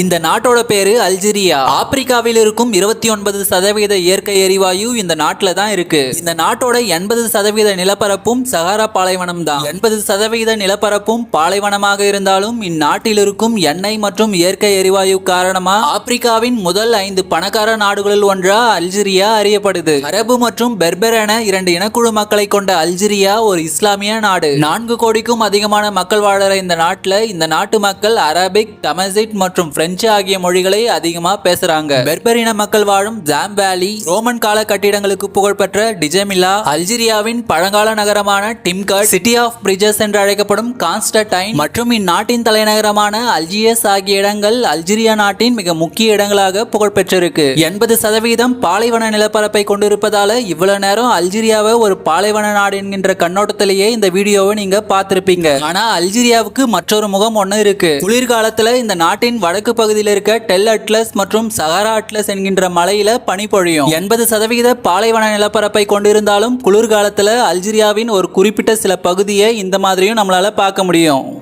இந்த நாட்டோட பேரு அல்ஜீரியா. ஆப்பிரிக்காவில் இருக்கும் இருபத்தி ஒன்பது சதவீத இயற்கை எரிவாயு இந்த நாட்டுல தான் இருக்கு. இந்த நாட்டோட எண்பது சதவீத நிலப்பரப்பும் சஹாரா பாலைவனம் தான். எண்பது சதவீத நிலப்பரப்பும் பாலைவனமாக இருந்தாலும் இந்நாட்டில் இருக்கும் எண்ணெய் மற்றும் இயற்கை எரிவாயு காரணமா ஆப்பிரிக்காவின் முதல் ஐந்து பணக்கார நாடுகளில் ஒன்றா அல்ஜீரியா அறியப்படுது. அரபு மற்றும் பெர்பர் என இரண்டு இனக்குழு மக்களை கொண்ட அல்ஜீரியா ஒரு இஸ்லாமிய நாடு. நான்கு கோடிக்கும் அதிகமான மக்கள் வாழற இந்த நாட்டுல இந்த நாட்டு மக்கள் அரபிக் டமசிட் மற்றும் பிரெஞ்சு ஆகிய மொழிகளை அதிகமா பேசுறாங்க. பெர்பரின மக்கள் வாழும் ஜாம் வேலி ரோமன் கால கட்டிடங்களுக்கு புகழ்பெற்ற டிஜெமிலா அல்ஜீரியாவின் பழங்கால நகரமான டிம்கட் சிட்டி ஆஃப் பிரிட்ஜஸ் என்று அழைக்கப்படும் கான்ஸ்டன்டைன் மற்றும் இந்நாட்டின் தலைநகரமான அல்ஜியஸ் ஆகிய இடங்கள் அல்ஜீரியா நாட்டின் மிக முக்கிய இடங்களாக புகழ்பெற்றிருக்கு. எண்பது சதவீதம் பாலைவன நிலப்பரப்பை கொண்டிருப்பதால இவ்வளவு நேரம் அல்ஜீரியாவை ஒரு பாலைவன நாடு என்கின்ற கண்ணோட்டத்திலேயே இந்த வீடியோவை நீங்க பார்த்திருப்பீங்க. ஆனா அல்ஜீரியாவுக்கு மற்றொரு முகம் ஒண்ணு இருக்கு. குளிர்காலத்துல இந்த நாட்டின் வடக்கு பகுதியில் இருக்க டெல் அட்லஸ் மற்றும் சஹாரா அட்லஸ் என்கின்ற மலையில பனி பொழியும். எண்பது சதவீத பாலைவன நிலப்பரப்பை கொண்டிருந்தாலும் குளிர்காலத்துல அல்ஜீரியாவின் ஒரு குறிப்பிட்ட சில பகுதியை இந்த மாதிரியும் நம்மளால பார்க்க முடியும்.